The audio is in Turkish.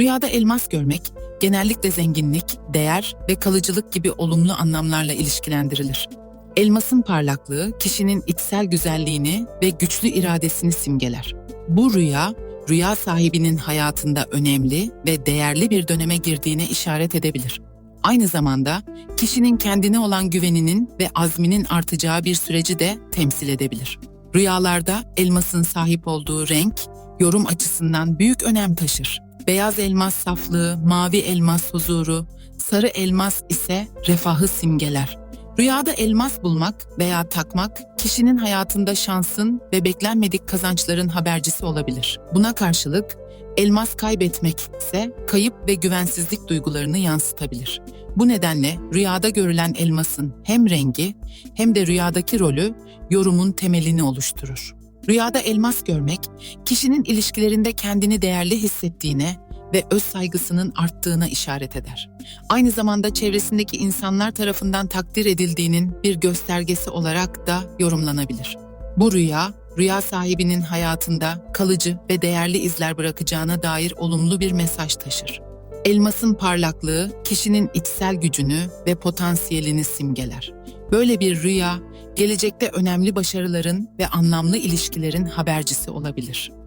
Rüyada elmas görmek, genellikle zenginlik, değer ve kalıcılık gibi olumlu anlamlarla ilişkilendirilir. Elmasın parlaklığı, kişinin içsel güzelliğini ve güçlü iradesini simgeler. Bu rüya, rüya sahibinin hayatında önemli ve değerli bir döneme girdiğine işaret edebilir. Aynı zamanda kişinin kendine olan güveninin ve azminin artacağı bir süreci de temsil edebilir. Rüyalarda elmasın sahip olduğu renk, yorum açısından büyük önem taşır. Beyaz elmas saflığı, mavi elmas huzuru, sarı elmas ise refahı simgeler. Rüyada elmas bulmak veya takmak kişinin hayatında şansın ve beklenmedik kazançların habercisi olabilir. Buna karşılık elmas kaybetmek ise kayıp ve güvensizlik duygularını yansıtabilir. Bu nedenle rüyada görülen elmasın hem rengi hem de rüyadaki rolü yorumun temelini oluşturur. Rüyada elmas görmek, kişinin ilişkilerinde kendini değerli hissettiğine ve öz saygısının arttığına işaret eder. Aynı zamanda çevresindeki insanlar tarafından takdir edildiğinin bir göstergesi olarak da yorumlanabilir. Bu rüya, rüya sahibinin hayatında kalıcı ve değerli izler bırakacağına dair olumlu bir mesaj taşır. Elmasın parlaklığı kişinin içsel gücünü ve potansiyelini simgeler. Böyle bir rüya, gelecekte önemli başarıların ve anlamlı ilişkilerin habercisi olabilir.